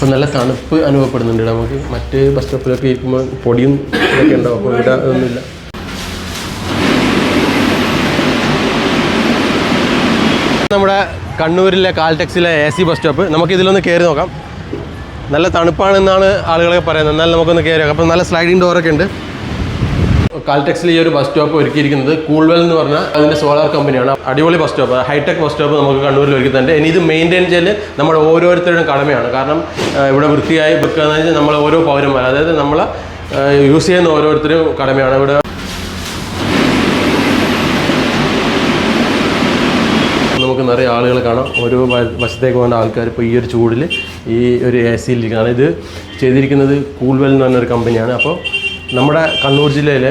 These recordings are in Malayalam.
അപ്പോൾ നല്ല തണുപ്പ് അനുഭവപ്പെടുന്നുണ്ട് നമുക്ക് മറ്റ് ബസ് സ്റ്റോപ്പിലൊക്കെ ഇരിക്കുമ്പോൾ പൊടിയും ഇതൊക്കെ ഉണ്ടാവും. അപ്പോൾ ഇവിടെ ഒന്നുമില്ല. നമ്മുടെ കണ്ണൂരിലെ കാൽടെക്സിലെ എ സി ബസ് സ്റ്റോപ്പ് നമുക്ക് ഇതിലൊന്ന് കയറി നോക്കാം. നല്ല തണുപ്പാണെന്നാണ് ആളുകളൊക്കെ പറയുന്നത്. എന്നാലും നമുക്കൊന്ന് കയറി നോക്കാം. അപ്പോൾ നല്ല സ്ലൈഡിംഗ് ഡോറൊക്കെ ഉണ്ട്. കാൽടെക്സിൽ ഈ ഒരു ബസ് സ്റ്റോപ്പ് ഒരുക്കിയിരിക്കുന്നത് കൂൾവെൽ എന്ന് പറഞ്ഞാൽ അതിന്റെ സോളാർ കമ്പനിയാണ് അടിപൊളി bus stop hitech bus stop നമുക്ക് കണ്ണൂരിൽ ഒരുക്കുന്നുണ്ട് ഇനി ഇത് മെയിന്റെയിൻ ചെയ്യൽ നമ്മൾ ഓരോരുത്തരുടെയും കടമയാണ്. കാരണം ഇവിടെ വൃത്തിയായി വെക്കുക എന്ന് വെച്ചാൽ നമ്മൾ ഓരോ പൗരന്മാർ അതായത് നമ്മൾ യൂസ് ചെയ്യുന്ന ഓരോരുത്തരും കടമയാണ്. ഇവിടെ നമുക്ക് നിറയെ ആളുകൾ കാണാം. ഓരോ വശത്തേക്ക് പോകുന്ന ആൾക്കാർ ഇപ്പോൾ ഈ ഒരു ചൂടിൽ ഈ ഒരു എ സിയിലിരിക്കുകയാണ് ഇത് ചെയ്തിരിക്കുന്നത് കൂൾവെൽ എന്ന് പറഞ്ഞൊരു കമ്പനിയാണ് അപ്പോൾ നമ്മുടെ കണ്ണൂർ ജില്ലയിൽ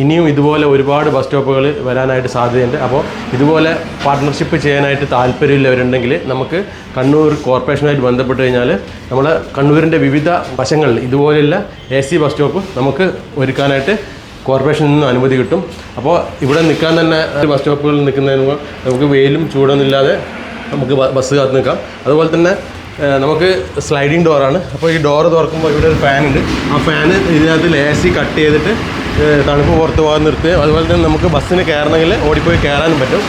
ഇനിയും ഇതുപോലെ ഒരുപാട് ബസ് സ്റ്റോപ്പുകൾ വരാനായിട്ട് സാധ്യതയുണ്ട്. അപ്പോൾ ഇതുപോലെ പാർട്ട്ണർഷിപ്പ് ചെയ്യാനായിട്ട് താല്പര്യമുള്ളവരുണ്ടെങ്കിൽ നമുക്ക് കണ്ണൂർ കോർപ്പറേഷനുമായിട്ട് ബന്ധപ്പെട്ട് കഴിഞ്ഞാൽ നമ്മൾ കണ്ണൂരിന്റെ വിവിധ വശങ്ങളിൽ ഇതുപോലെയുള്ള എ സി ബസ് സ്റ്റോപ്പ് നമുക്ക് ഒരുക്കാനായിട്ട് കോർപ്പറേഷനിൽ നിന്ന് അനുമതി കിട്ടും. അപ്പോൾ ഇവിടെ നിൽക്കാൻ തന്നെ ബസ് സ്റ്റോപ്പുകളിൽ നിൽക്കുന്നതിന് നമുക്ക് വെയിലും ചൂടൊന്നും ഇല്ലാതെ നമുക്ക് ബസ് കാത്ത് നിൽക്കാം. അതുപോലെ തന്നെ നമുക്ക് സ്ലൈഡിങ് ഡോറാണ് അപ്പോൾ ഈ ഡോറ് തുറക്കുമ്പോൾ ഇവിടെ ഒരു ഫാൻ ഉണ്ട്. ആ ഫാന് ഇതിനകത്ത് ലേസി കട്ട് ചെയ്തിട്ട് തണുപ്പ് പുറത്ത് പോകാൻ നിർത്തുകയും അതുപോലെ തന്നെ നമുക്ക് ബസ്സിന് കയറണമെങ്കിൽ ഓടിപ്പോയി കയറാനും പറ്റും.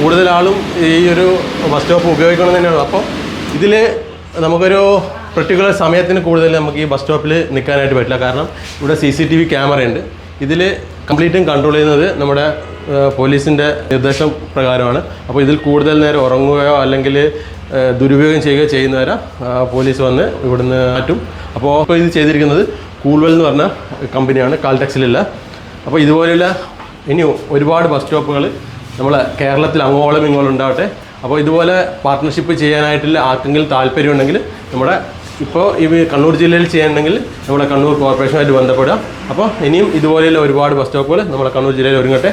കൂടുതലാളും ഈ ഒരു ബസ് സ്റ്റോപ്പ് ഉപയോഗിക്കണം തന്നെയാണ്. അപ്പോൾ ഇതിൽ നമുക്കൊരു പെർട്ടിക്കുലർ സമയത്തിന് കൂടുതൽ നമുക്ക് ഈ ബസ് സ്റ്റോപ്പിൽ നിൽക്കാനായിട്ട് പറ്റില്ല. കാരണം ഇവിടെ C C T V camera ഉണ്ട്. ഇതിൽ കംപ്ലീറ്റും കൺട്രോൾ ചെയ്യുന്നത് നമ്മുടെ പോലീസിന്റെ നിർദ്ദേശം പ്രകാരമാണ്. അപ്പോൾ ഇതിൽ കൂടുതൽ നേരം ഉറങ്ങുകയോ അല്ലെങ്കിൽ ദുരുപയോഗം ചെയ്യുകയോ ചെയ്യുന്നവരെ പോലീസ് വന്ന് ഇവിടുന്ന് മാറ്റും. അപ്പോൾ ഇപ്പോൾ ഇത് ചെയ്തിരിക്കുന്നത് കൂൾവെൽ എന്ന് പറഞ്ഞ കമ്പനിയാണ് കാൽടെക്സിലുള്ള. അപ്പോൾ ഇതുപോലെയുള്ള ഇനി ഒരുപാട് ബസ് സ്റ്റോപ്പുകൾ നമ്മൾ കേരളത്തിൽ അങ്ങോളം ഇങ്ങോളം ഉണ്ടാവട്ടെ. അപ്പോൾ ഇതുപോലെ പാർട്ട്ണർഷിപ്പ് ചെയ്യാനായിട്ടുള്ള ആർക്കെങ്കിലും താല്പര്യമുണ്ടെങ്കിൽ നമ്മുടെ ഇപ്പോൾ ഈ കണ്ണൂർ ജില്ലയിൽ ചെയ്യണമെങ്കിൽ നമ്മുടെ കണ്ണൂർ കോർപ്പറേഷനുമായിട്ട് ബന്ധപ്പെടുക. അപ്പോൾ ഇനിയും ഇതുപോലെയുള്ള ഒരുപാട് ബസ് സ്റ്റോപ്പുകൾ നമ്മുടെ കണ്ണൂർ ജില്ലയിൽ ഒരുങ്ങട്ടെ.